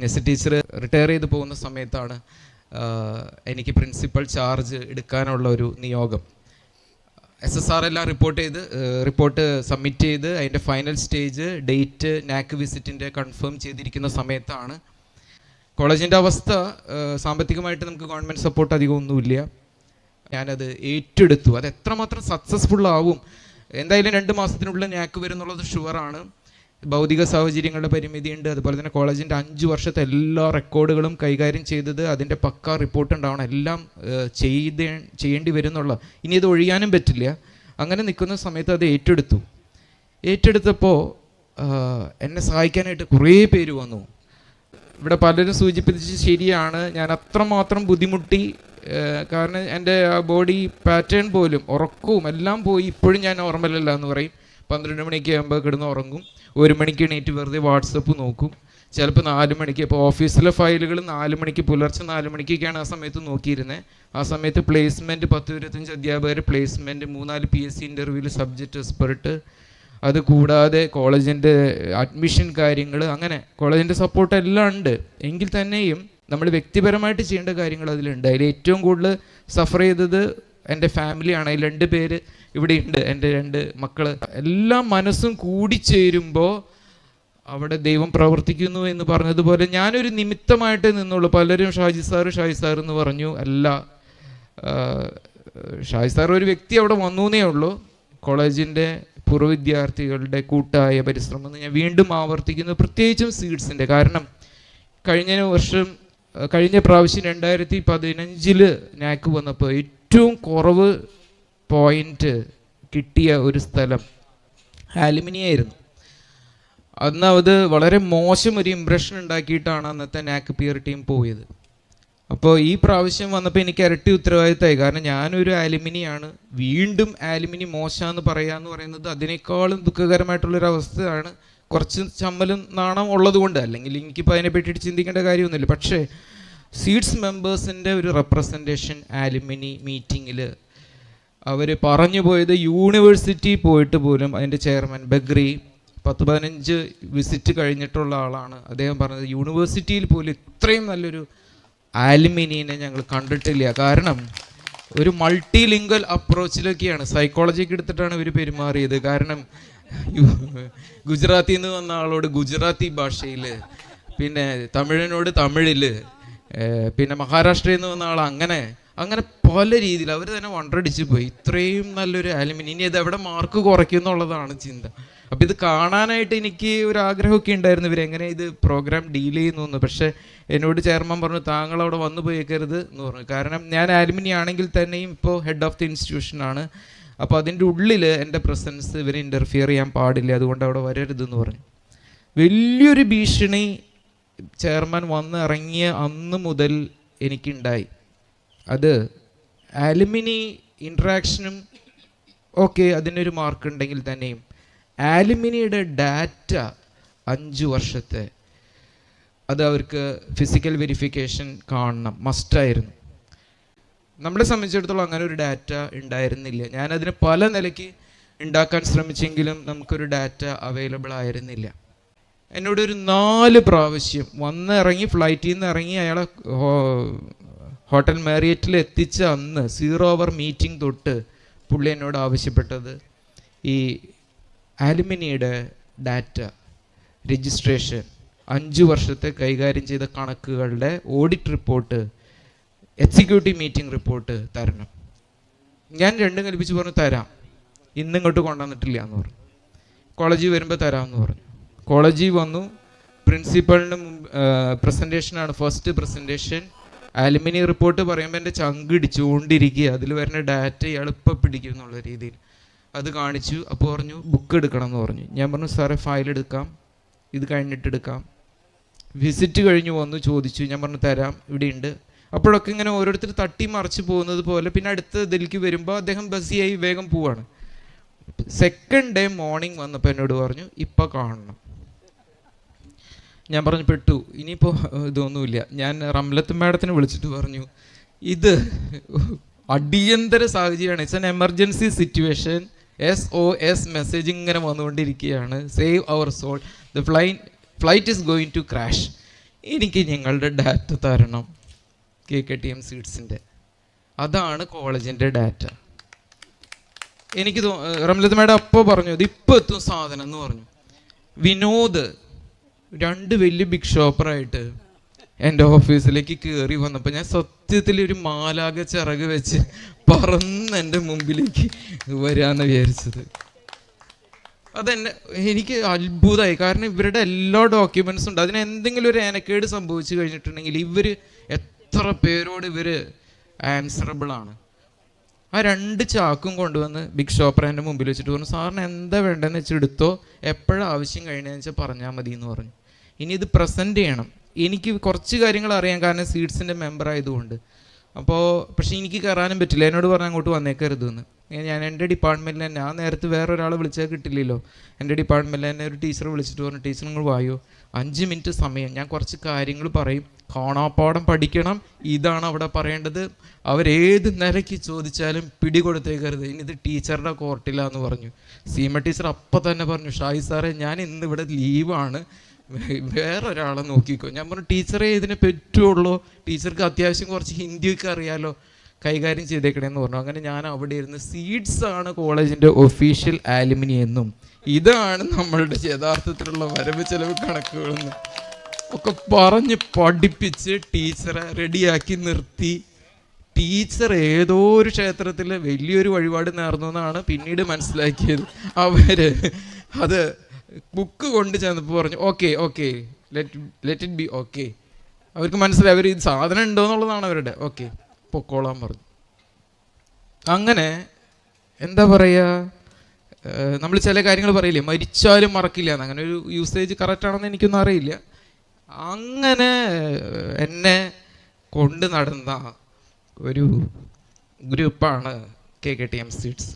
നെസ് teacher retire ചെയ്ത് പോകുന്ന സമയത്താണ് എനിക്ക് പ്രിൻസിപ്പൽ ചാർജ് എടുക്കാനുള്ള ഒരു നിയോഗം. എസ് എസ് ആർ എല്ലാം റിപ്പോർട്ട് ചെയ്ത് റിപ്പോർട്ട് സബ്മിറ്റ് ചെയ്ത് അതിന്റെ ഫൈനൽ സ്റ്റേജ് ഡേറ്റ് നാക്ക് വിസിറ്റിന്റെ കൺഫേം ചെയ്തിരിക്കുന്ന സമയത്താണ്. കോളേജിന്റെ അവസ്ഥ സാമ്പത്തികമായിട്ട് നമുക്ക് ഗവൺമെന്റ് സപ്പോർട്ട് അധികം ഒന്നുമില്ല. ഞാനത് ഏറ്റെടുത്തു. അത് എത്രമാത്രം സക്സസ്ഫുൾ ആവും. എന്തായാലും രണ്ട് മാസത്തിനുള്ളിൽ നാക്ക് വരുന്നുള്ളത് ഷുവറാണ് ഭൗതിക സാഹചര്യങ്ങളുടെ പരിമിതിയുണ്ട് അതുപോലെ തന്നെ കോളേജിന്റെ അഞ്ച് വർഷത്തെ എല്ലാ റെക്കോർഡുകളും കൈകാര്യം ചെയ്തത് അതിന്റെ പക്ക റിപ്പോർട്ട് ഉണ്ടാവണം. എല്ലാം ചെയ്ത് ചെയ്യേണ്ടി വരുന്നുള്ള. ഇനി ഇത് ഒഴിയാനും പറ്റില്ല. അങ്ങനെ നിൽക്കുന്ന സമയത്ത് അത് ഏറ്റെടുത്തു. ഏറ്റെടുത്തപ്പോൾ എന്നെ സഹായിക്കാനായിട്ട് കുറേ പേര് വന്നു. ഇവിടെ പലരും സൂചിപ്പിച്ച് ശരിയാണ്. ഞാൻ അത്രമാത്രം ബുദ്ധിമുട്ടി കാരണം എന്റെ ബോഡി പാറ്റേൺ പോലും ഉറക്കവും എല്ലാം പോയി. ഇപ്പോഴും ഞാൻ നോർമലല്ല എന്ന് പറയും. പന്ത്രണ്ട് മണിയൊക്കെ ആകുമ്പോൾ കിടന്ന് ഉറങ്ങും. ഒരു മണിക്ക് എണീറ്റ് വെറുതെ വാട്സപ്പ് നോക്കും. ചിലപ്പോൾ നാല് മണിക്ക് ഇപ്പോൾ ഓഫീസിലെ ഫയലുകൾ നാല് മണിക്ക് പുലർച്ചെ നാല് മണിക്കൊക്കെയാണ് ആ സമയത്ത് നോക്കിയിരുന്നത് ആ സമയത്ത് പ്ലേസ്മെന്റ് പത്ത് ഇരുപത്തഞ്ച് അധ്യാപകർ പ്ലേസ്മെന്റ് മൂന്നാൽ പി എസ് സി ഇന്റർവ്യൂവിൽ സബ്ജക്റ്റ് എക്സ്പെർട്ട് അത് കൂടാതെ കോളേജിന്റെ അഡ്മിഷൻ കാര്യങ്ങൾ അങ്ങനെ കോളേജിന്റെ സപ്പോർട്ട് എല്ലാം ഉണ്ട്. എങ്കിൽ തന്നെയും നമ്മൾ വ്യക്തിപരമായിട്ട് ചെയ്യേണ്ട കാര്യങ്ങൾ അതിലുണ്ട്. അതിൽ ഏറ്റവും കൂടുതൽ സഫർ ചെയ്തത് എന്റെ ഫാമിലിയാണ് രണ്ട് പേര് ഇവിടെ ഉണ്ട്. എന്റെ രണ്ട് മക്കൾ എല്ലാം മനസ്സും കൂടിച്ചേരുമ്പോൾ അവിടെ ദൈവം പ്രവർത്തിക്കുന്നു എന്ന് പറഞ്ഞതുപോലെ ഞാനൊരു നിമിത്തമായിട്ട് നിന്നുള്ളൂ. പലരും ഷാജി സാർ ഷാജി സാർ എന്ന് പറഞ്ഞു. അല്ല ഷാജി സാർ ഒരു വ്യക്തി അവിടെ വന്നൂന്നേ ഉള്ളൂ. കോളേജിന്റെ പൂർവ വിദ്യാർത്ഥികളുടെ കൂട്ടായ പരിശ്രമം എന്ന് ഞാൻ വീണ്ടും ആവർത്തിക്കുന്നു. പ്രത്യേകിച്ചും സീഡ്സിന്റെ. കാരണം കഴിഞ്ഞ വർഷം കഴിഞ്ഞ പ്രാവശ്യം രണ്ടായിരത്തി പതിനഞ്ചിൽ നാക്ക് വന്നപ്പോൾ ഏറ്റവും കുറവ് പോയിന്റ് കിട്ടിയ ഒരു സ്ഥലം ആലുമിനിയായിരുന്നു അന്ന് അത് വളരെ മോശം ഒരു ഇമ്പ്രഷൻ ഉണ്ടാക്കിയിട്ടാണ് അന്നത്തെ നാക്ക് പിയർ ടീം പോയത്. അപ്പോൾ ഈ പ്രാവശ്യം വന്നപ്പോൾ എനിക്ക് ഇരട്ടി ഉത്തരവാദിത്തമായി. കാരണം ഞാനൊരു ആലുമിനിയാണ് വീണ്ടും ആലുമിനി മോശമെന്ന് പറയാന്ന് പറയുന്നത് അതിനേക്കാളും ദുഃഖകരമായിട്ടുള്ളൊരു അവസ്ഥയാണ്. കുറച്ച് ചമ്മലും നാണം ഉള്ളതുകൊണ്ട് അല്ലെങ്കിൽ എനിക്കിപ്പോൾ അതിനെ പറ്റിയിട്ട് ചിന്തിക്കേണ്ട കാര്യമൊന്നുമില്ല. പക്ഷേ സീഡ്സ് മെമ്പേഴ്സിന്റെ ഒരു റെപ്രസെന്റേഷൻ ആലുമിനി മീറ്റിങ്ങിൽ അവർ പറഞ്ഞു പോയത് യൂണിവേഴ്സിറ്റി പോയിട്ട് പോലും അതിന്റെ ചെയർമാൻ ബഗ്രി പത്ത് പതിനഞ്ച് വിസിറ്റ് കഴിഞ്ഞിട്ടുള്ള ആളാണ്. അദ്ദേഹം പറഞ്ഞത് യൂണിവേഴ്സിറ്റിയിൽ പോലും ഇത്രയും നല്ലൊരു ആലുമിനിയനെ ഞങ്ങൾ കണ്ടിട്ടില്ല. കാരണം ഒരു മൾട്ടി ലിംഗൽ അപ്രോച്ചിലൊക്കെയാണ് സൈക്കോളജിക്ക് എടുത്തിട്ടാണ് ഇവർ പെരുമാറിയത്. കാരണം ഗുജറാത്തിന്ന് വന്ന ആളോട് ഗുജറാത്തി ഭാഷയിൽ പിന്നെ തമിഴിനോട് തമിഴിൽ പിന്നെ മഹാരാഷ്ട്രയിൽ നിന്ന് വന്ന ആൾ അങ്ങനെ അങ്ങനെ പല രീതിയിൽ അവർ തന്നെ വണ്ടടിച്ച് പോയി. ഇത്രയും നല്ലൊരു ആലുമിനി ഇനി ഇത് എവിടെ മാർക്ക് കുറയ്ക്കും എന്നുള്ളതാണ് ചിന്ത. അപ്പം ഇത് കാണാനായിട്ട് എനിക്ക് ഒരു ആഗ്രഹമൊക്കെ ഉണ്ടായിരുന്നു. ഇവരെങ്ങനെ ഇത് പ്രോഗ്രാം ഡീൽ ചെയ്യുന്നു എന്ന് പക്ഷേ എന്നോട് ചെയർമാൻ പറഞ്ഞു താങ്കൾ അവിടെ വന്നു പോയേക്കരുത് എന്ന് പറഞ്ഞു. കാരണം ഞാൻ ആലുമിനി ആണെങ്കിൽ തന്നെയും ഇപ്പോൾ ഹെഡ് ഓഫ് ദി ഇൻസ്റ്റിറ്റ്യൂഷനാണ് അപ്പോൾ അതിന്റെ ഉള്ളിൽ എന്റെ പ്രസൻസ് ഇവരെ ഇന്റർഫിയർ ചെയ്യാൻ പാടില്ല. അതുകൊണ്ട് അവിടെ വരരുതെന്ന് പറഞ്ഞു. വലിയൊരു ഭീഷണി ചെയർമാൻ വന്ന് ഇറങ്ങിയ അന്ന് മുതൽ എനിക്കുണ്ടായി. അത് ആലുമിനി ഇൻട്രാക്ഷനും ഓക്കെ അതിനൊരു മാർക്ക് ഉണ്ടെങ്കിൽ തന്നെയും. ആലുമിനിയുടെ ഡാറ്റ അഞ്ച് വർഷത്തെ. അത് അവർക്ക് ഫിസിക്കൽ വെരിഫിക്കേഷൻ കാണണം. മസ്റ്റായിരുന്നു നമ്മളെ സംബന്ധിച്ചിടത്തോളം അങ്ങനെ ഒരു ഡാറ്റ ഉണ്ടായിരുന്നില്ല. ഞാനതിന് പല നിലയ്ക്ക് ഉണ്ടാക്കാൻ ശ്രമിച്ചെങ്കിലും നമുക്കൊരു ഡാറ്റ അവൈലബിൾ ആയിരുന്നില്ല. എന്നോട് ഒരു നാല് പ്രാവശ്യം വന്ന് ഇറങ്ങി ഫ്ലൈറ്റിൽ നിന്ന് ഇറങ്ങി അയാളെ ഹോട്ടൽ മാരിയറ്റിൽ എത്തിച്ച അന്ന് സീറോ അവർ മീറ്റിംഗ് തൊട്ട് പുള്ളി എന്നോട് ആവശ്യപ്പെട്ടത് ഈ ആലുമിനിയുടെ ഡാറ്റ രജിസ്ട്രേഷൻ അഞ്ച് വർഷത്തെ കൈകാര്യം ചെയ്ത കണക്കുകളുടെ audit report executive meeting report തരണം. ഞാൻ രണ്ടും കൽപ്പിച്ച് പറഞ്ഞു തരാം. ഇന്നിങ്ങോട്ട് കൊണ്ടുവന്നിട്ടില്ല എന്ന് പറഞ്ഞു. കോളേജിൽ വരുമ്പോൾ തരാമെന്ന് പറഞ്ഞു. കോളേജിൽ വന്നു. പ്രിൻസിപ്പളിന് പ്രസന്റേഷനാണ് ഫസ്റ്റ് പ്രസന്റേഷൻ അലുമിനി റിപ്പോർട്ട് പറയുമ്പോൾ എന്റെ ചങ്ക് ഇടിച്ചുകൊണ്ടിരിക്കുക. അതിൽ വരുന്ന ഡാറ്റ എളുപ്പം പിടിക്കും എന്നുള്ള രീതിയിൽ. അത് കാണിച്ചു. അപ്പോൾ പറഞ്ഞു ബുക്ക് എടുക്കണം എന്ന് പറഞ്ഞു. ഞാൻ പറഞ്ഞു സാറേ ഫയൽ എടുക്കാം. ഇത് കഴിഞ്ഞിട്ട് എടുക്കാം. വിസിറ്റ് കഴിഞ്ഞ് വന്നു ചോദിച്ചു. ഞാൻ പറഞ്ഞു തരാം. ഇവിടെയുണ്ട്. അപ്പോഴൊക്കെ ഇങ്ങനെ ഓരോരുത്തർ തട്ടി മറിച്ച് പോകുന്നത് പോലെ. പിന്നെ അടുത്ത ഇതിലേക്ക് വരുമ്പോൾ അദ്ദേഹം ബസ്സിയായി വേഗം പോവാണ്. സെക്കൻഡ് ഡേ മോർണിംഗ് വന്നപ്പോൾ എന്നോട് പറഞ്ഞു ഇപ്പം കാണണം. ഞാൻ പറഞ്ഞു പെട്ടു ഇനിയിപ്പോൾ ഇതൊന്നുമില്ല. ഞാൻ റംലത്ത് മാഡത്തിനെ വിളിച്ചിട്ട് പറഞ്ഞു ഇത് അടിയന്തര സാഹചര്യമാണ്. It's an emergency situation S O S message ഇങ്ങനെ വന്നുകൊണ്ടിരിക്കുകയാണ്. Save our soul the fly flight is going to crash എനിക്ക് ഞങ്ങളുടെ ഡാറ്റ തരണം. കെ കെ ടി എം സീഡ്സിന്റെ അതാണ് കോളേജിന്റെ ഡാറ്റ എനിക്ക് റംലത്ത് മാഡം അപ്പോൾ പറഞ്ഞു ഇത് ഇപ്പോൾ എത്തും സാധനം എന്ന് പറഞ്ഞു. വിനോദ് രണ്ട് വലിയ ബിഗ് ഷോപ്പറായിട്ട് എന്റെ ഓഫീസിലേക്ക് കയറി വന്നപ്പോൾ ഞാൻ സത്യത്തിൽ ഒരു മാലാക ചിറക് വെച്ച് പറന്ന് എന്റെ മുമ്പിലേക്ക് വരാമെന്ന് വിചാരിച്ചത്. അതെന്നെ എനിക്ക് അത്ഭുതമായി കാരണം ഇവരുടെ എല്ലാ ഡോക്യുമെൻസും ഉണ്ട്. അതിന് എന്തെങ്കിലും ഒരു ഏനക്കേട് സംഭവിച്ചു കഴിഞ്ഞിട്ടുണ്ടെങ്കിൽ ഇവർ എത്ര പേരോട് ഇവർ ആൻസറബിൾ ആണ്. ആ രണ്ട് ചാക്കും കൊണ്ടുവന്ന് ബിഗ് ഷോപ്പറിന്റെ മുമ്പിൽ വെച്ചിട്ട് പറഞ്ഞു സാറിന് എന്താ വേണ്ടതെന്ന് വെച്ചാൽ എടുത്തോ എപ്പോഴും ആവശ്യം കഴിഞ്ഞതെന്ന് വെച്ചാൽ പറഞ്ഞാൽ മതി എന്ന് പറഞ്ഞു. ഇനി ഇത് പ്രസന്റ് ചെയ്യണം. എനിക്ക് കുറച്ച് കാര്യങ്ങൾ അറിയാം കാരണം സീഡ്സിന്റെ മെമ്പർ ആയതുകൊണ്ട്. അപ്പോൾ പക്ഷേ എനിക്ക് കയറാനും പറ്റില്ല. എന്നോട് പറഞ്ഞാൽ അങ്ങോട്ട് വന്നേക്കരുത് എന്ന് ഞാൻ എന്റെ ഡിപ്പാർട്ട്മെന്റിൽ തന്നെ. ആ നേരത്ത് വേറെ ഒരാളെ വിളിച്ചാൽ കിട്ടില്ലല്ലോ. എന്റെ ഡിപ്പാർട്ട്മെന്റിൽ തന്നെ ഒരു ടീച്ചർ വിളിച്ചിട്ട് പറഞ്ഞു ടീച്ചർ നിങ്ങൾ വായോ? അഞ്ച് മിനിറ്റ് സമയം. ഞാൻ കുറച്ച് കാര്യങ്ങൾ പറയും. കാണാപ്പാടം പഠിക്കണം. ഇതാണ് അവിടെ പറയേണ്ടത്. അവരേത് നിലയ്ക്ക് ചോദിച്ചാലും പിടികൊടുത്തേക്കരുത്. ഇനി ഇത് ടീച്ചറുടെ കോർട്ടിലാന്ന് പറഞ്ഞു. സീമ ടീച്ചർ അപ്പം തന്നെ പറഞ്ഞു ഷായി സാറേ ഞാൻ ഇന്ന് ഇവിടെ ലീവാണ് വേറെ ഒരാളെ നോക്കിക്കോ. ഞാൻ പറഞ്ഞു ടീച്ചറെ ഇതിനെ പറ്റുള്ളൂ. ടീച്ചർക്ക് അത്യാവശ്യം കുറച്ച് ഹിന്ദിയൊക്കെ അറിയാലോ. കൈകാര്യം ചെയ്തേക്കണേന്ന് പറഞ്ഞു. അങ്ങനെ ഞാൻ അവിടെ ഇരുന്ന് സീഡ്സ് ആണ് കോളേജിന്റെ ഒഫീഷ്യൽ ആലുമിനി എന്നും. ഇതാണ് നമ്മളുടെ യഥാർത്ഥത്തിലുള്ള വരവ് ചെലവ് കണക്കുകളെന്ന് ഒക്കെ പറഞ്ഞ് പഠിപ്പിച്ച് ടീച്ചറെ റെഡിയാക്കി നിർത്തി. ടീച്ചർ ഏതോ ഒരു ക്ഷേത്രത്തിൽ വലിയൊരു വഴിപാട് നേർന്നു എന്നാണ് പിന്നീട് മനസ്സിലാക്കിയത്. അവർ അത് ബുക്ക് കൊണ്ട് ചെന്നപ്പോൾ പറഞ്ഞു okay okay let let it be okay അവർക്ക് മനസ്സിലായി അവർ ഇത് സാധനം ഉണ്ടോ എന്നുള്ളതാണ് അവരുടെ. ഓക്കെ പൊക്കോളാൻ പറഞ്ഞു. അങ്ങനെ എന്താ പറയുക നമ്മൾ ചില കാര്യങ്ങൾ പറയില്ലേ മരിച്ചാലും മറക്കില്ല എന്ന്. അങ്ങനെ ഒരു യൂസേജ് കറക്റ്റാണെന്ന് എനിക്കൊന്നും അറിയില്ല. അങ്ങനെ എന്നെ കൊണ്ട് നടന്ന ഒരു ഗ്രൂപ്പാണ് K K T M seeds